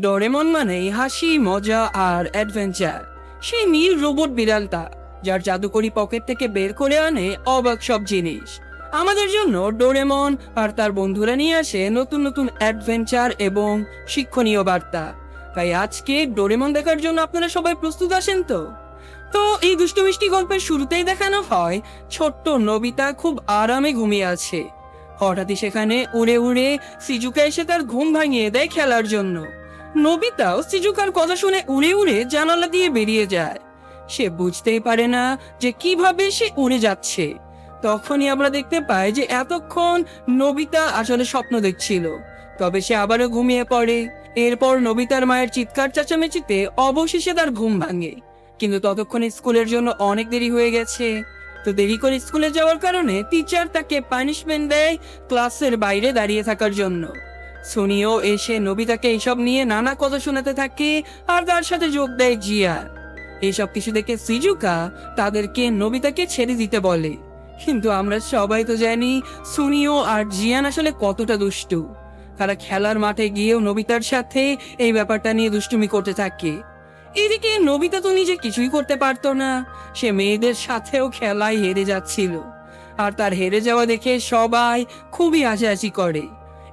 Doraemon মানেই হাসি, মজা আর অ্যাডভেঞ্চার। সেই নীল রোবট বিড়ালটা, যার জাদুকরি পকেট থেকে বের করে আনে অবাক সব জিনিস। আমাদের জন্য ডোরেমন আর তার বন্ধুরা নিয়ে আসে নতুন নতুন অ্যাডভেঞ্চার এবং শিক্ষণীয় বার্তা। তাই আজকে ডোরেমন দেখার জন্য আপনারা সবাই প্রস্তুত আসেন তো? তো এই দুষ্টু মিষ্টি গল্পের শুরুতেই দেখানো হয়, ছোট্ট নবিতা খুব আরামে ঘুমিয়ে আছে। হঠাৎই সেখানে উড়ে উড়ে সিজুকা এসে তার ঘুম ভাঙিয়ে দেয় খেলার জন্য। নবিতাও সিজুকার কথা শুনে উড়ে উড়ে জানালা দিয়ে বেরিয়ে যায়। সে বুঝতেই পারে না যে কীভাবে সে উড়ে যাচ্ছে। তখনই আমরা দেখতে পাই যে এতক্ষণ নবিতা আসলে স্বপ্ন দেখছিল। তবে সে আবারও ঘুমিয়ে পড়ে। এরপর নবিতার মায়ের চিৎকার চেঁচামেচিতে অবশেষে তার ঘুম ভাঙে। কিন্তু ততক্ষণে স্কুলের জন্য অনেক দেরি হয়ে গেছে। তো দেরি করে স্কুলে যাওয়ার কারণে টিচার তাকে পানিশমেন্ট দেয় ক্লাসের বাইরে দাঁড়িয়ে থাকার জন্য। সুনিও এসে নবিতাকে এইসব নিয়ে নানা কথা শোনাতে থাকে, আর তার সাথে যোগ দেয় জিয়া। এইসব কিছু দেখে সিজুকা তাদেরকে নবিতাকে ছেড়ে দিতে বলে। কিন্তু আমরা সবাই তো জানি সুনিও আর জিয়ান আসলে কতটা দুষ্টু। তারা খেলার মাঠে গিয়েও নবিতার সাথে এই ব্যাপারটা নিয়ে দুষ্টুমি করতে থাকে। এদিকে নবিতা তো নিজে কিছুই করতে পারতো না। সে মেয়েদের সাথেও খেলায় হেরে যাচ্ছিল। আর তার হেরে যাওয়া দেখে সবাই খুবই হাসাহাসি করে।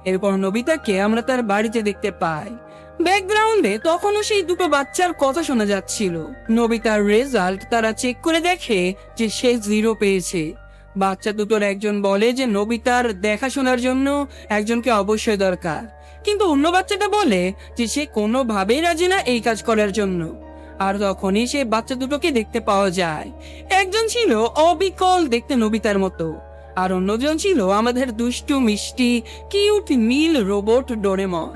এরপর নবিতাকে আমরা তার বাড়িতে দেখতে পাই। ব্যাকগ্রাউন্ডে তখনও সেই দুটো বাচ্চার কথা শোনা যাচ্ছিল। নবিতার রেজাল্ট তারা চেক করে দেখে যে সে জিরো পেয়েছে। বাচ্চা দুটোর একজন বলে যে নবিতার দেখাশোনার জন্য একজনকে অবশ্যই দরকার। কিন্তু অন্য বাচ্চাটা বলে যে সে কোনোভাবেই রাজি না এই কাজ করার জন্য। আর তখনই সে বাচ্চা দুটোকে দেখতে পাওয়া যায়। একজন ছিল অবিকল দেখতে নবিতার মতো। আর অন্যজন ছিল আমাদের দুষ্টু, মিষ্টি, কিউট, নীল রোবট ডোরেমন।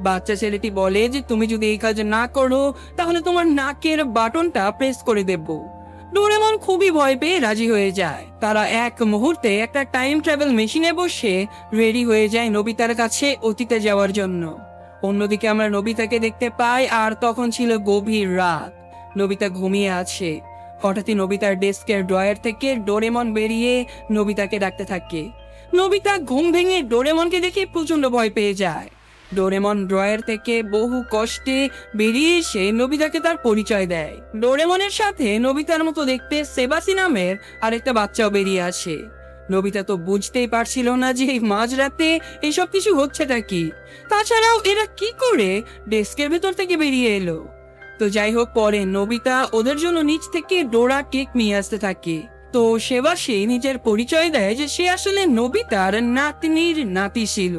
বাচ্চা ছেলেটি বলে যে, তুমি যদি এই কাজ না করো, তাহলে তোমার নাকের বাটনটা প্রেস করে দেব। ডোরেমন খুবই ভয় পেয়ে রাজি হয়ে যায়। তারা এক মুহূর্তে একটা টাইম ট্রাভেল মেশিনে বসে রেডি হয়ে যায় নবিতার কাছে অতীতে যাওয়ার জন্য। অন্যদিকে আমরা নবিতাকে দেখতে পাই, আর তখন ছিল গভীর রাত। নবিতা ঘুমিয়ে আছে। হঠাৎই নবিতার ডেস্কের ড্রয়ার থেকে ডোরেমন বেরিয়ে নবিতাকে ডাকতে থাকে। নবিতা ঘুম ভেঙে ডোরেমনকে দেখে প্রচণ্ড ভয় পেয়ে যায়। ডোরেমন ড্রয়ার থেকে বহু কষ্টে বেরিয়ে এসে নবিতাকে তার পরিচয় দেয়। ডোরেমনের সাথে নবিতার মতো দেখতে সেবাসি নামের আরেকটা বাচ্চাও বেরিয়ে আসে। নবিতা তো বুঝতেই পারছিল না যে এই মাঝরাতে এসব কিছু হচ্ছেটা কি। তাছাড়াও এরা কি করে ডেস্কের ভেতর থেকে বেরিয়ে এলো? তো যাই হোক, পরে নবিতা ওদের জন্য নিচ থেকে ডোরা কেক নিয়ে আসতে থাকে। তো সেবা সে নিজের পরিচয় দেয় যে সে আসলে নবিতার নাতনির নাতি ছিল।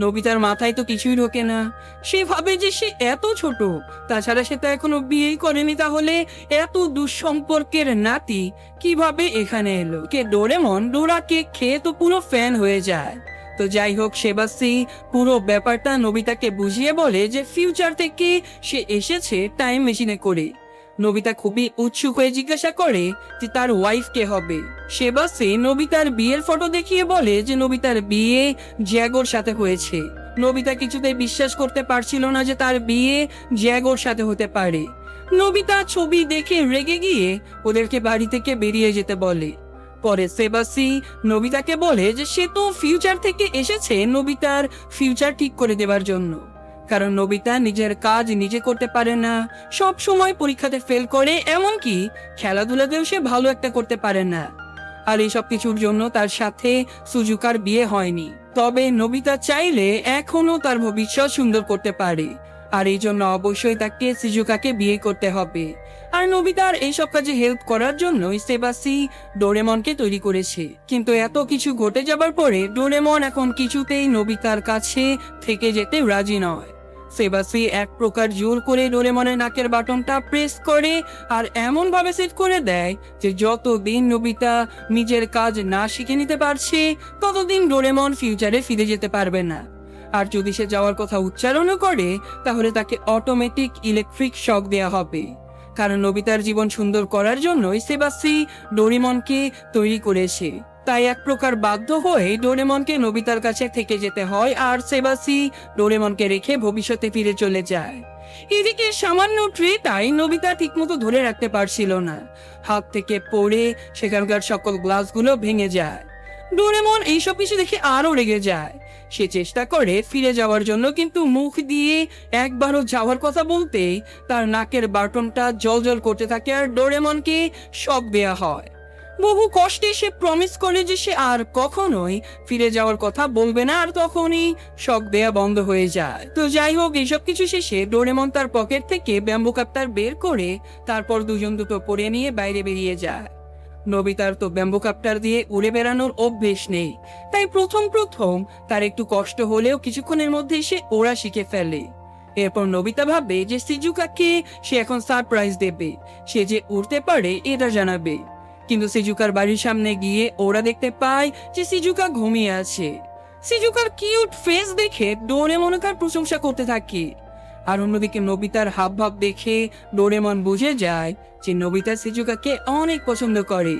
নবিতার মাথায় তো কিছুই ঢোকে না। সে ভাবে যে সে এত ছোট। তাছাড়া সে তো এখনও বিয়েই করেনি তাহলে এত দুঃসম্পর্কের নাতি কীভাবে এখানে এলো? কে ডোরেমন ডোরা কেক খেয়ে তো পুরো ফ্যান হয়ে যায়। তো যাই হোক সেবাসি পুরো ব্যাপারটা নবিতাকে বুঝিয়ে বলে যে ফিউচার থেকে সে এসেছে টাইম মেশিনে করে। নবিতা খুবই উৎসুক হয়ে জিজ্ঞাসা করে যে তার ওয়াইফ কে হবে। সেবাসি নবিতার বিয়ের ফটো দেখিয়ে বলে যে নবিতার বিয়ে জ্যাগোর সাথে হয়েছে। নবিতা কিছুতেই বিশ্বাস করতে পারছিল না যে তার বিয়ে জ্যাগোর সাথে হতে পারে। নবিতা ছবি দেখে রেগে গিয়ে ওদেরকে বাড়ি থেকে বেরিয়ে যেতে বলে। পরে সেবাসি নবিতাকে বলে যে সে তো ফিউচার থেকে এসেছে নবিতার ফিউচার ঠিক করে দেবার জন্য। কারণ নবিতা নিজের কাজ নিজে করতে পারে না, সব সময় পরীক্ষাতে ফেল করে, এমনকি খেলাধুলাতেও সে ভালো একটা করতে পারে না। আর এই সব কিছুর জন্য তার সাথে সুজুকার বিয়ে হয়নি। তবে নবিতা চাইলে এখনও তার ভবিষ্যৎ সুন্দর করতে পারে। আর এই জন্য অবশ্যই তাকে সিজুকাকে বিয়ে করতে হবে। আর নবিতার এইসব কাজে হেল্প করার জন্য সেবাসি ডোরেমনকে তৈরি করেছে। কিন্তু এত কিছু ঘটে যাবার পরে ডোরেমন এখন কিছুতেই নবিতার কাছে থেকে যেতে রাজি নয়। সেবাসি এক প্রকার জোর করে ডোরেমনের নাকের বাটনটা প্রেস করে আর এমন ভাবে সেট করে দেয় যে যতদিন নবিতা নিজের কাজ না শিখে নিতে পারছে, ততদিন ডোরেমন ফিউচারে ফিরে যেতে পারবে না। আর যদি সে যাওয়ার কথা উচ্চারণও করে, তাহলে তাকে অটোমেটিক ইলেকট্রিক শক দেয়া হবে। কারণ নবিতার জীবন সুন্দর করার জন্যই সেবাসি ডোরিমনকে তৈরি করেছে। তাই এক প্রকার বাধ্য হয়ে ডোরেমনকে নবিতার কাছে থেকে যেতে হয় আর সেবাসি ডোরেমনকে রেখে ভবিষ্যতে ফিরে চলে যায়। এদিকে সামান্য ট্রেটাই নবিতা ঠিকমতো ধরে রাখতে পারছিল না। হাত থেকে পড়ে সেখানকার সকল গ্লাসগুলো ভেঙে যায়। ডোরেমন এইসব কিছু দেখে আরও রেগে যায়। সে চেষ্টা করে ফিরে যাওয়ার জন্য, কিন্তু মুখ দিয়ে একবারও যাওয়ার কথা বলতেই তার নাকের বাটনটা জল করতে থাকে আর ডোরেমনকে শক দেয়া হয়। বহু কষ্টে সে প্রমিস করে যে সে আর কখনোই ফিরে যাওয়ার কথা বলবে না আর তখনই শক দেয়া বন্ধ হয়ে যায়। তো যাই হোক, এইসব কিছু শেষে ডোরেমন তার পকেট থেকে ব্যাম্বু কাপ্তার বের করে তারপর দুজন দুটো পরে নিয়ে বাইরে বেরিয়ে যায়। নবিতার তো ব্যাম্বু কাপ্টার দিয়ে উড়ে বেড়ানোর অভ্যেস নেই। তাই প্রথম প্রথম তার একটু কষ্ট হলেও কিছুক্ষণের মধ্যেই সে ওরা শিখে ফেলে। এরপর নবিতা ভাবে যে সিজুকাকে সে এখন সারপ্রাইজ দেবে, সে যে উড়তে পারে এটা জানাবে। কিন্তু সিজুকার বাড়ির সামনে গিয়ে ওরা দেখতে পায় যে সিজুকা ঘুমিয়ে আছে। সিজুকার কিউট ফেস দেখে ডোরেমন তার প্রশংসা করতে থাকে। আর অন্যদিকে নবিতার হাব ভাব দেখে ডোরেমন বুঝে যায় যে নবিতা সিজুকাকে অনেক পছন্দ করে।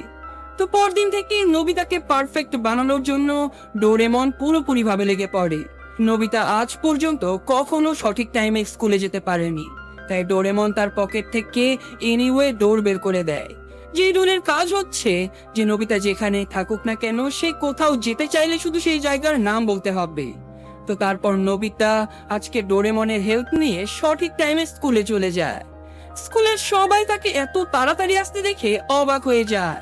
তো পরদিন থেকে নবিতাকে পারফেক্ট বানানোর জন্য ডোরেমন পুরোপুরি ভাবে লেগে পড়ে। নবিতা আজ পর্যন্ত কখনো সঠিক টাইমে স্কুলে যেতে পারেনি। তাই ডোরেমন তার পকেট থেকে এনিওয়ে ডোর বের করে দেয়। যে ডোরের কাজ হচ্ছে যে নবিতা যেখানে থাকুক না কেন সে কোথাও যেতে চাইলে শুধু সেই জায়গার নাম বলতে হবে। তো তারপর নবিতা আজকে ডোরেমনের হেল্প নিয়ে সঠিক টাইমে স্কুলে চলে যায়। স্কুলের সবাই তাকে এত তাড়াতাড়ি আসতে দেখে অবাক হয়ে যায়।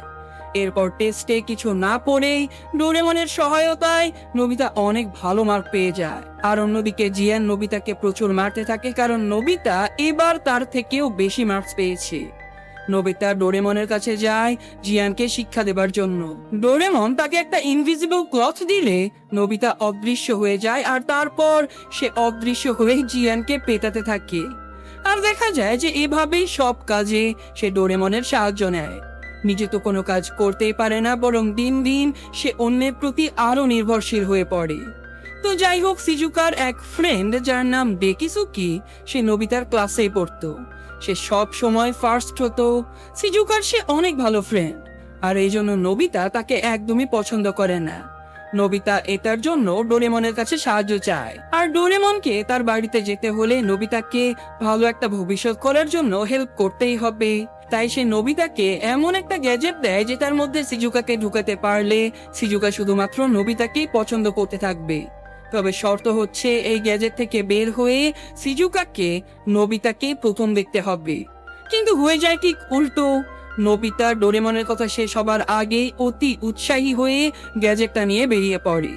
এরপর টেস্টে কিছু না পড়েই ডোরেমনের সহায়তায় নবিতা অনেক ভালো মার্ক পেয়ে যায়। আর অন্যদিকে জিয়ান নবিতাকে প্রচুর মারতে থাকে কারণ নবিতা এবার তার থেকেও বেশি মার্কস পেয়েছে। নবিতা ডোরেমনের কাছে যায় জিয়ানকে শিক্ষা দেবার জন্য। ডোরেমন তাকে একটা ইনভিজিবল ক্লথ দিলে নবিতা অদৃশ্য হয়ে যায় আর তারপর সে অদৃশ্য হয়ে জিয়ানকে পেটাতে থাকে। আর দেখা যায় যে এভাবেই সব কাজে সে ডোরেমনের সাহায্য নেয়। নিজে তো কোনো কাজ করতেই পারে না, বরং দিন দিন সে অন্যের প্রতি আরও নির্ভরশীল হয়ে পড়ে। তো যাই হোক, সিজুকার এক ফ্রেন্ড যার নাম ডেকিসুকি সে নবিতার ক্লাসেই পড়তো। সে সব সময় ফার্স্ট হতো। সিজুকার সে অনেক ভালো ফ্রেন্ড আর এই জন্য নবিতা তাকে একদমই পছন্দ করে না। নবিতা এটার জন্য ডোরেমনের কাছে সাহায্য চায়। আর ডোরেমনকে তার বাড়িতে যেতে হলে নবিতাকে ভালো একটা ভবিষ্যৎ করার জন্য হেল্প করতেই হবে। তাই সে নবিতাকে এমন একটা গ্যাজেট দেয় যেটার মধ্যে সিজুকাকে ঢুকাতে পারলে সিজুকা শুধুমাত্র নবিতাকেই পছন্দ করতে থাকবে। তবে শর্ত হচ্ছে এই গ্যাজেট থেকে বের হয়ে সিজুকাকে, নবিতাকে প্রথম দেখতে হবে। কিন্তু হয়ে যায় ঠিক উল্টো। নবিতা ডোরেমনের কথা শেষ হবার আগে অতি উৎসাহী হয়ে গ্যাজেটটা নিয়ে বেরিয়ে পড়ে।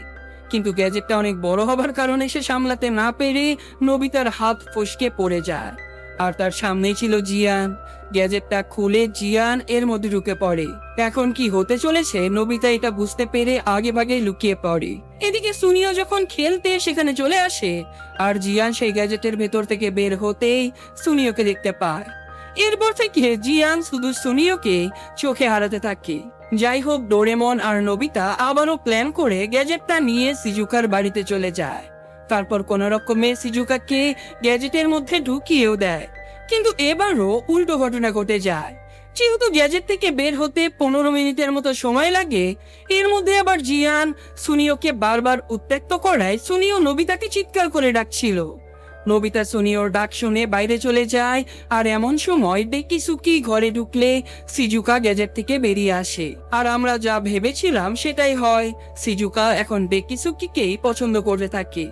কিন্তু গ্যাজেটটা অনেক বড় হবার কারণে সে সামলাতে না পেরে নবিতার হাত ফসকে পড়ে যায়। আর তার সামনেই ছিল জিয়ান। গ্যাজেটটা খুলে জিয়ান এর মধ্যে ঢুকে পড়ে। এখন কি হতে চলেছে? নবিতা এটা বুঝতে পেরে আগে ভাগে লুকিয়ে পড়ে। এদিকে সুনিও যখন খেলতে সেখানে চলে আসে, আর জিয়ান সেই গ্যাজেটের ভেতর থেকে বের হতেই সুনিওকে দেখতে পায়। এরপর থেকে জিয়ান শুধু সুনিওকে চোখে হারাতে থাকে। যাই হোক, ডোরেমন আর নবিতা আবারও প্ল্যান করে গ্যাজেটটা নিয়ে সিজুকার বাড়িতে চলে যায়। তারপর কোন রকমে সিজুকাকে গ্যাজেটের মধ্যে ঢুকিয়েও দেয়। কিন্তু এবারও উল্টো ঘটনা ঘটে যায়। যেহেতু গ্যাজেট থেকে বের হতে পনেরো মিনিটের মতো সময় লাগে, এর মধ্যে আবার জিয়ান সুনিওকে বারবার উত্ত্যক্ত করায় সুনিও নবিতাকে চিৎকার করে ডাকছিল। নবিতা সুনিওর ডাক শুনে বাইরে চলে যায় আর এমন সময় ডেকিসুকি ঘরে ঢুকলে সিজুকা গ্যাজেট থেকে বেরিয়ে আসে। আর আমরা যা ভেবেছিলাম সেটাই হয়, সিজুকা এখন ডেকিসুকিকেই পছন্দ করতে থাকে।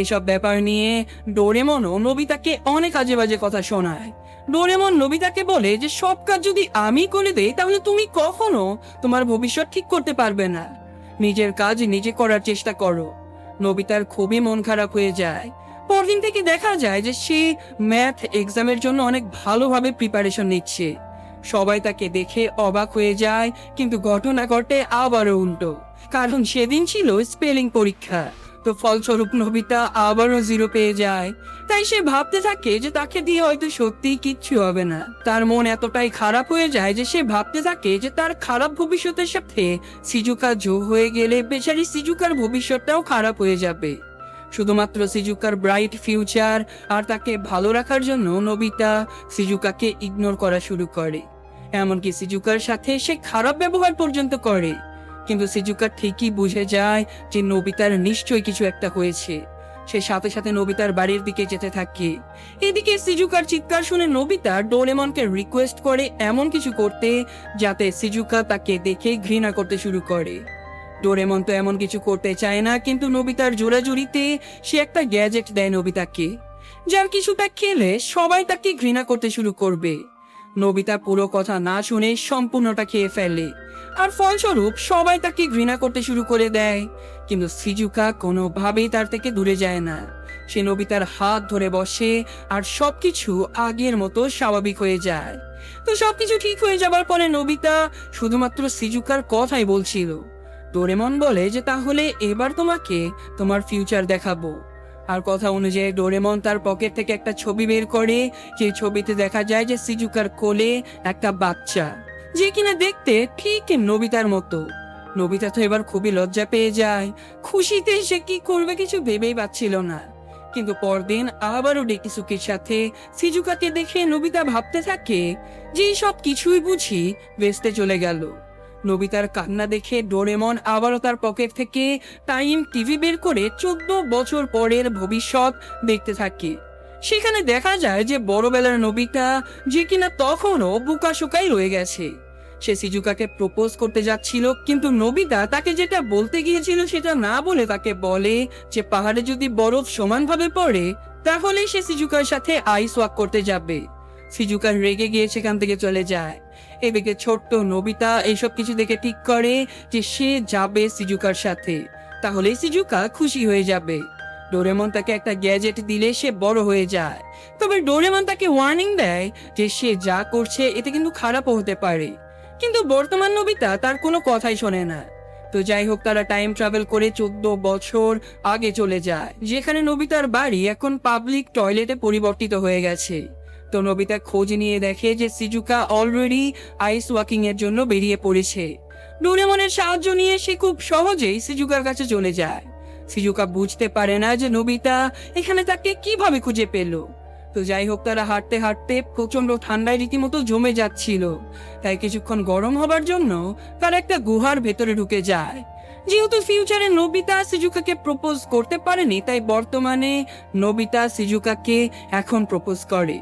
এসব ব্যাপার নিয়ে ডোরেমনও নবিতাকে অনেক আজে বাজে কথা শোনায়। ডোরেমন নবিতাকে বলে যে, সব কাজ যদি আমি করে দেই, তাহলে তুমি কখনো তোমার ভবিষ্যৎ ঠিক করতে পারবে না। নিজের কাজ নিজে করার চেষ্টা করো। নবিতার খুবই মন খারাপ হয়ে যায়। পরদিন থেকে দেখা যায় যে, সে ম্যাথ এক্সামের জন্য অনেক ভালোভাবে প্রিপারেশন নিচ্ছে। সবাই তাকে দেখে অবাক হয়ে যায়, কিন্তু ঘটনা ঘটে আবারও উল্টো। কারণ সেদিন ছিল স্পেলিং পরীক্ষা। তো ফলস্বরূপ নবিতা আবারও জিরো পেয়ে যায়। তাই সে ভাবতে থাকে যে তাকে দিয়ে হয়তো সত্যি কিচ্ছু হবে না। তার মন এতটাই খারাপ হয়ে যায় যে সে ভাবতে থাকে যে তার খারাপ ভবিষ্যতের সাথে সিজুকা যোগ হয়ে গেলে বেচারি সিজুকার ভবিষ্যৎটাও খারাপ হয়ে যাবে। শুধুমাত্র সিজুকার ব্রাইট ফিউচার আর তাকে ভালো রাখার জন্য নবিতা সিজুকাকে ইগনোর করা শুরু করে। এমনকি সিজুকার সাথে সে খারাপ ব্যবহার পর্যন্ত করে। কিন্তু সিজুকা ঠিকই বুঝে যায় যে নবিতার নিশ্চয়ই কিছু একটা হয়েছে। সে সাথে সাথে নবিতার বাড়ির দিকে যেতে থাকে। এদিকে সিজুকার চিৎকার শুনে নবিতা ডোরেমনকে রিকোয়েস্ট করে এমন কিছু করতে যাতে সিজুকা তাকে দেখে ঘৃণা করতে শুরু করে। ডোরেমন তো এমন কিছু করতে চায় না, কিন্তু নবিতার জোরাজুরিতে সে একটা গ্যাজেট দেয় নবিতাকে, যার কিছুটা খেলে সবাই তাকে ঘৃণা করতে শুরু করবে। নবিতা পুরো কথা না শুনে সম্পূর্ণটা খেয়ে ফেলে। আর ফলস্বরূপ সবাই তাকে ঘৃণা করতে শুরু করে দেয়। কিন্তু সিজুকা কোনোভাবেই তার থেকে দূরে যায় না। সে নবিতার হাত ধরে বসে আর সবকিছু আগের মতো স্বাভাবিক হয়ে যায়। তো সবকিছু ঠিক হয়ে যাবার পরে নবিতা শুধুমাত্র সিজুকার কথাই বলছিল। ডোরেমন বলে যে তাহলে এবার তোমাকে তোমার ফিউচার দেখাবো। আর কথা অনুযায়ী ডোরেমন তার পকেট থেকে একটা ছবি বের করে। যে ছবিতে দেখা যায় যে সিজুকার কোলে একটা বাচ্চা। যে কিনা দেখতে ঠিক নবিতার মতো। নবিতা তো এবার খুবই লজ্জা পেয়ে যায়। খুশিতে সে কি করবে কিছু ভেবেই পাচ্ছিল না। কিন্তু পরদিন আবারও ডেকিসুকির সাথে সিজুকাকে দেখে নবিতা ভাবতে থাকে যে সব কিছুই বুঝি বেসতে চলে গেল। নবিতার কান্না দেখে ডোরেমন আবারও তার পকেট থেকে টাইম টিভি বের করে চোদ্দ বছর পরের ভবিষ্যৎ দেখতে থাকে। সেখানে দেখা যায় যে বড়বেলার নবিতা যে কিনা তখনও বুকাশুকাই রয়ে গেছে। সে সিজুকাকে প্রপোজ করতে যাচ্ছিল, কিন্তু নবিতা তাকে যেটা বলতে গিয়েছিল সেটা না বলে তাকে বলে যে, পাহাড়ে যদি বরফ সমানভাবে পড়ে তাহলে সে সিজুকার সাথে আইস ওয়াক করতে যাবে। সিজুকা রেগে গিয়ে সেখান থেকে চলে যায়। এদিকে ছোট্ট নবিতা এইসব কিছু দেখে ঠিক করে যে, সে যাবে সিজুকার সাথে। তাহলে সিজুকা খুশি হয়ে যাবে। ডোরেমন তাকে একটা গ্যাজেট দিলে সে বড় হয়ে যায়। তবে ডোরেমন তাকে ওয়ার্নিং দেয় যে, সে যা করছে, এতে কিন্তু খারাপও হতে পারে। কিন্তু বর্তমান নবিতা তার কোনো কথাই শোনে না। তো যাই হোক, তারা টাইম ট্রাভেল করে চোদ্দ বছর আগে চলে যায়, যেখানে নবিতার বাড়ি এখন পাবলিক টয়লেটে পরিবর্তিত হয়ে গেছে। তো নবিতা খোঁজ নিয়ে দেখে যে সিজুকা অলরেডি আইস ওয়াকিং এর জন্য বেরিয়ে পড়েছে। ডোরেমনের সাহায্য নিয়ে সে খুব সহজেই সিজুকার কাছে চলে যায়। সিজুকা বুঝতে পারে না যে নবিতা এখানে তাকে কীভাবে খুঁজে পেল। তো যাই হোক, তারা হাঁটতে হাঁটতে প্রচণ্ড ঠান্ডায় রীতিমতো জমে যাচ্ছিল। তাই কিছুক্ষণ গরম হবার জন্য তারা একটা গুহার ভেতরে ঢুকে যায়। যেহেতু ফিউচারে নবিতা সিজুকাকে প্রপোজ করতে পারেনি, তাই বর্তমানে নবিতা সিজুকাকে এখন প্রপোজ করে।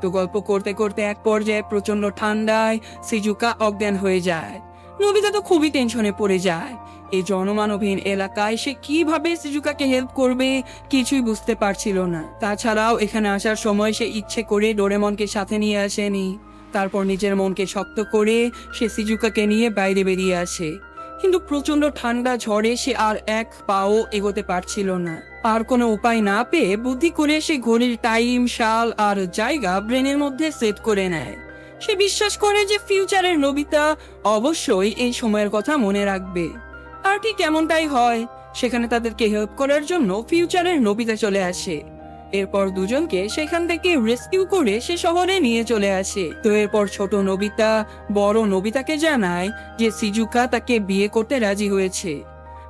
তো গল্প করতে করতে এক পর্যায়ে প্রচণ্ড ঠান্ডায় সিজুকা অজ্ঞান হয়ে যায়। নবিতা তো খুবই টেনশনে পড়ে যায়। এই জনমানবহীন এলাকায় সে কীভাবে সিজুকাকে হেল্প করবে কিছুই বুঝতে পারছিল না। তাছাড়াও এখানে আসার সময় সে ইচ্ছে করে ডোরেমনকে সাথে নিয়ে আসেনি। তারপর নিজের মনকে শক্ত করে সে সিজুকাকে নিয়ে বাইরে বেরিয়ে আসে। কিন্তু প্রচণ্ড ঠান্ডা ঝড়ে সে আর এক পাও এগোতে পারছিল না। আর কোনো উপায় না পেয়ে বুদ্ধি করে সে ঘড়ির টাইম সাল আর জায়গা ব্রেনের মধ্যে সেট করে নেয়। সে বিশ্বাস করে যে ফিউচারের নবিতা অবশ্যই এই সময়ের কথা মনে রাখবে। আর ঠিক এমনটাই হয়। সেখানে তাদেরকে হেল্প করার জন্য ফিউচারের নবিতা চলে আসে। এরপর দুজনকে সেখান থেকে রেস্কিউ করে সে শহরে নিয়ে চলে আসে। তো এরপর ছোট নবিতা বড় নবিতাকে জানায় যে সিজুকা তাকে বিয়ে করতে রাজি হয়েছে।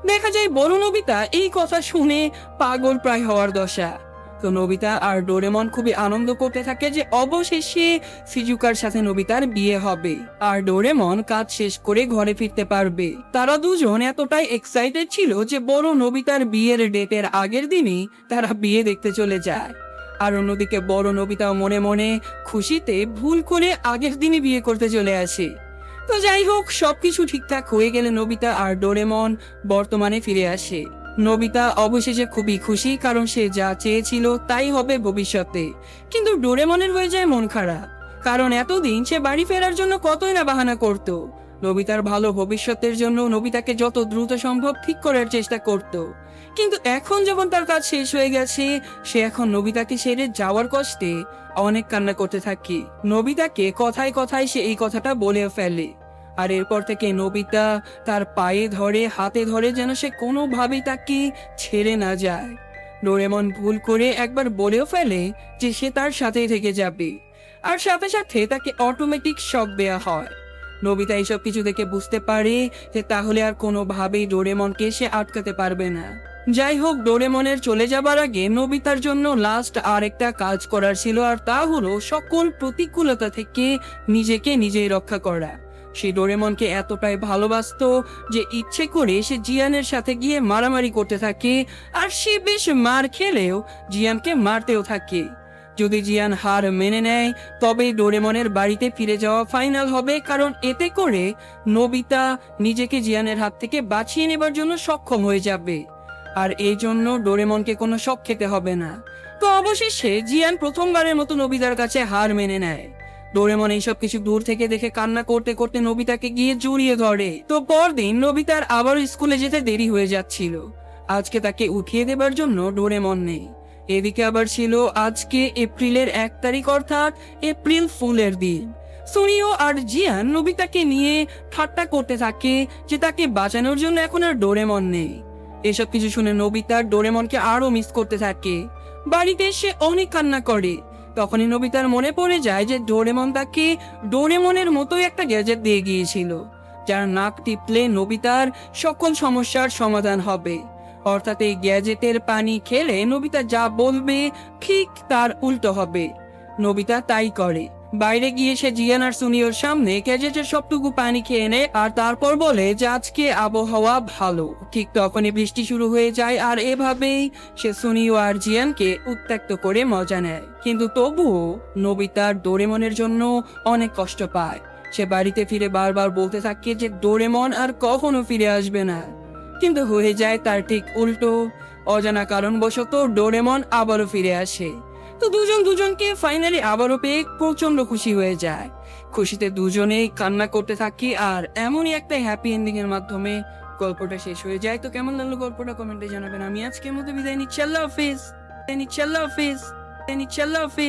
দেখা যায় বড় নবিতা এই কথা শুনে পাগল প্রায় হওয়ার দশা। তো নবিতা আর ডোরেমন খুবই আনন্দ করতে থাকে যে অবশেষে সিজুকার সাথে নবিতার বিয়ে হবে। আর ডোরেমন কাজ শেষ করে ঘরে ফিরতে পারবে। তারা দুজন এতটাই এক্সাইটেড ছিল যে বড় নবিতার বিয়ের ডেটের আগের দিনই তারা বিয়ে দেখতে চলে যায়। আর অন্যদিকে বড় নবিতাও মনে মনে খুশিতে ভুল করে আগের দিনই বিয়ে করতে চলে আসে। তো যাই হোক, সবকিছু ঠিকঠাক হয়ে গেলে নবিতা আর ডোরেমন বর্তমানে ফিরে আসে। নবিতা অবশেষে খুবই খুশি কারণ সে যা চেয়েছিল তাই হবে ভবিষ্যতে। কিন্তু ডোরেমনের হয়ে যায় মন খারাপ। কারণ এতদিন সে বাড়ি ফেরার জন্য কতই না বাহানা করত। নবিতার ভালো ভবিষ্যতের জন্য নবিতাকে যত দ্রুত সম্ভব ঠিক করার চেষ্টা করত। কিন্তু এখন যখন তার কাজ শেষ হয়ে গেছে, সে এখন নবিতাকে সেরে যাওয়ার কষ্টে অনেক কান্না করতে থাকে। নবিতাকে কথায় কথায় সে এই কথাটা বলে ফেলে। আর এরপর থেকে নবিতা তার পায়ে ধরে, হাতে ধরে যেন সে কোনোভাবেই তাকে ছেড়ে না যায়। ডোরেমন ভুল করে একবার বলেও ফেলে যে সে তার সাথেই থেকে যাবে। আর সাথে সাথে তাকে অটোমেটিক শক দেওয়া হয়। নবিতা এইসব কিছু দেখে বুঝতে পারে যে তাহলে আর কোনোভাবেই ডোরেমনকে সে আটকাতে পারবে না। যাই হোক, ডোরেমনের চলে যাবার আগে নবিতার জন্য লাস্ট আর একটা কাজ করার ছিল, আর তা হলো সকল প্রতিকূলতা থেকে নিজেকে নিজেই রক্ষা করা। সে ডোরেমনকে এতটাই ভালোবাসতো যে ইচ্ছে করে সে জিয়ানের সাথে গিয়ে মারামারি করতে থাকে, আর সে বেশ মার খেলেও জিয়ানকে মারতেও থাকে। যদি জিয়ান হার মেনে নেয় তবে ডোরেমনের বাড়িতে ফিরে যাওয়া ফাইনাল হবে, কারণ এতে করে নবিতা নিজেকে জিয়ানের হাত থেকে বাঁচিয়ে নেবার জন্য সক্ষম হয়ে যাবে। আর এই জন্য ডোরেমনকে কোনো শখ খেতে হবে না। তো অবশেষে জিয়ান প্রথমবারের মতো নবিতার কাছে হার মেনে নেয়। ডোরেমন এইসব কিছু দূর থেকে দেখে কান্না করতে করতে নবিতাকে গিয়ে জড়িয়ে ধরে। তো পরদিন নবিতার আবারও স্কুলে যেতে দেরি হয়ে যাচ্ছিল। আজকে তাকে উঠিয়ে দেবার জন্য ডোরেমন নেই। এদিকে আবার ছিল আজকে এপ্রিলের এক তারিখ অর্থাৎ এপ্রিল ফুলের দিন। সুনিও আর জিয়ান নবিতাকে নিয়ে ঠাট্টা করতে থাকে যে তাকে বাঁচানোর জন্য এখন আর ডোরেমন নেই। এসব কিছু শুনে নবিতা ডোরেমনকে আরও মিস করতে থাকে। বাড়িতে এসে অনেক কান্না করে। তখনই নবিতার মনে পড়ে যায় যে ডোরেমন তাকে ডোরেমনের মতোই একটা গ্যাজেট দিয়ে গিয়েছিল, যার নাক টিপলে নবিতার সকল সমস্যার সমাধান হবে। অর্থাৎ এই গ্যাজেটের পানি খেলে নবিতা যা বলবে ঠিক তার উল্টো হবে। নবিতা তাই করে। বাইরে গিয়ে সে জিয়ান আর সুনিয়র সামনে ক্যাজেটের সবটুকু পানি খেয়ে নেয় আর তারপর বলে, যে আজকে আবহাওয়া ভালো। ঠিক তখনই বৃষ্টি শুরু হয়ে যায় আর এভাবেই সে সুনিও আর জিয়ানকে উত্ত্যক্ত করে মজা নেয়। কিন্তু তবুও নবিতার ডোরেমনের জন্য অনেক কষ্ট পায়। সে বাড়িতে ফিরে বারবার বলতে থাকে যে, ডোরেমন আর কখনো ফিরে আসবে না। কিন্তু হয়ে যায় তার ঠিক উল্টো। অজানা কারণবশত ডোরেমন আবারও ফিরে আসে। তো দুজন দুজনকে ফাইনালি আবারও পেয়ে প্রচণ্ড খুশি হয়ে যায়। খুশিতে দুজনেই কান্না করতে থাকি আর এমনই একটা হ্যাপি এন্ডিং এর মাধ্যমে গল্পটা শেষ হয়ে যায়। তো কেমন লাগল গল্পটা কমেন্টে জানাবেন। আমি আজকের মতো বিদায় নিচ্ছি। আল্লাহ হাফিজ। নিচ্ছি। আল্লাহ হাফিজ। নিচ্ছি। আল্লাহ হাফিজ।